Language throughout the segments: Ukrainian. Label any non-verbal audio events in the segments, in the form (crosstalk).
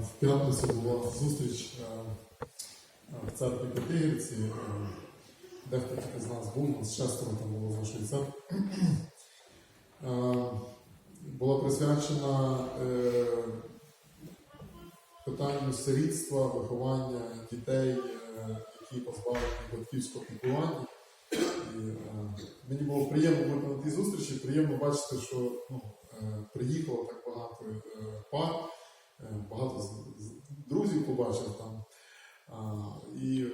В п'ятницю була зустріч е, в церкві П'ятигірці. Е, Дехто з нас був, нас шестеро там було з нашої церкви. Е, Була присвячена е, питанню сирітства, виховання дітей, е, які позбавлені батьківського піклування. Е, мені було приємно бути на тій зустрічі, приємно бачити, що ну, е, приїхало так багато е, пар, е, багато з- з- друзів побачив там. І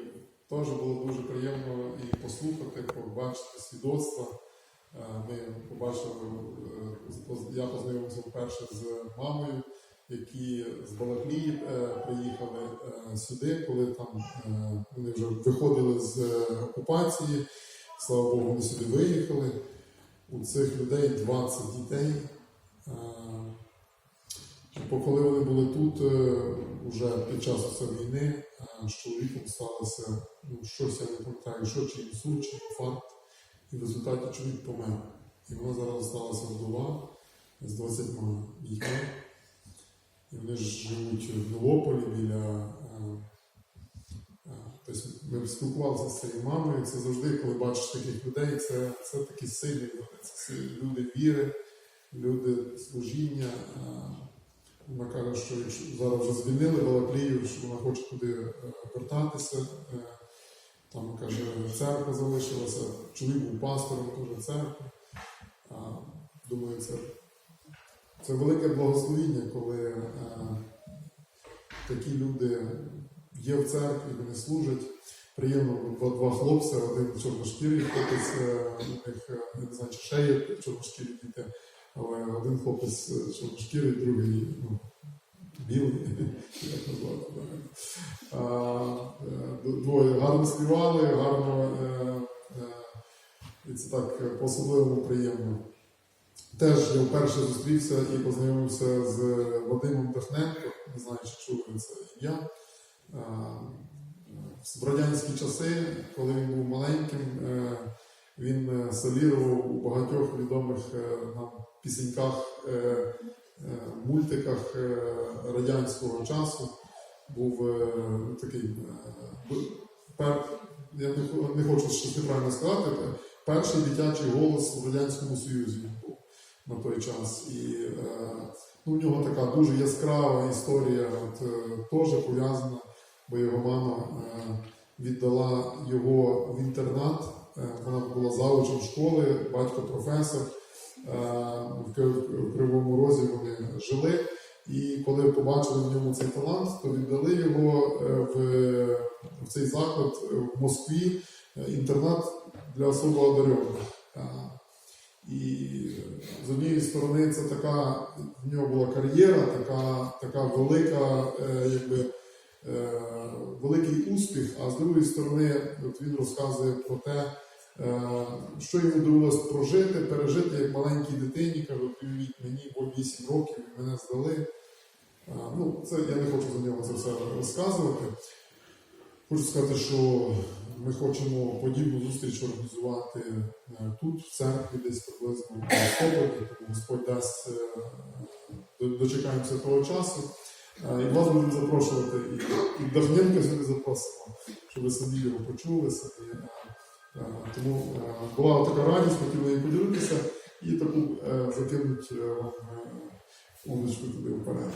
теж було дуже приємно і послухати, побачити свідоцтва. Е, Ми побачили, е, я познайомився вперше з мамою, які з Балаклії е, приїхали е, сюди, коли там е, вони вже виходили з е, окупації. Слава Богу, вони сюди виїхали. У цих людей 20 дітей. Е, Бо коли вони були тут, е, уже під час війни, е, з чоловіком сталося ну, щось, я не пам'ятаю, що чи інсульт, чи інфаркт. І в результаті чоловік помер. І вона зараз залишилася вдова з 20 дітьми. І вони ж живуть в Новополі біля. е, е, Тобто ми спілкувалися з цією мамою. Це завжди, коли бачиш таких людей, це, це такі сильні люди. Це люди віри, люди служіння. Вона каже, що зараз вже звільнили Балаклію, що вона хоче туди е, вертатися. Е, Там каже, церква залишилася, чоловік був пастором теж церкви. Думаю, це, це велике благословіння, коли е, такі люди є в церкві, вони служать. Приємно два, два хлопці, один чорношкірий хлопець, е, у них, не знаю, чи ще є чорношкірі діти, один хлопець е, чорношкірий, другий ну, білий, (laughs) як назвати е, Двоє гарно співали, гарно е, і це так по-особливому приємно. Теж я вперше зустрівся і познайомився з Вадимом Дахненко, не знаю, чи чули це ім'я. В радянські часи, коли він був маленьким, він е, солірував у багатьох відомих е, нам пісеньках, е, мультиках радянського часу. Був такий, пер- я не, хо- не хочу щось неправильно сказати, перший дитячий голос в Радянському Союзі був на той час. І ну, у нього така дуже яскрава історія, от, теж пов'язана, бо його мама віддала його в інтернат. Е, вона була завучем школи, батько професор. Е, в Кривому Розі вони жили. І коли побачили в ньому цей талант, то віддали його е, в, в цей заклад в Москві, інтернат для особо одарених. Е, І з однієї сторони, це така в нього була кар'єра, така, така велика, якби, великий успіх. А з другої сторони, от він розказує про те, що йому довелося прожити, пережити як маленькій дитині. Каже, «От уявіть мені, бо 8 років мене здали. Е, Ну, це я не хочу за нього це все розказувати. Хочу сказати, що ми хочемо подібну зустріч організувати е, тут, в церкві, десь приблизно в листопаді, тому Господь дасть, е, дочекаємося того часу. Е, І вас будемо запрошувати, і, і Дахненка сюди запросимо, щоб ви самі його почули. самі. Е, Тому е, була така радість, хотів нею поділитися і таку е, закинуть удочку туди вперед.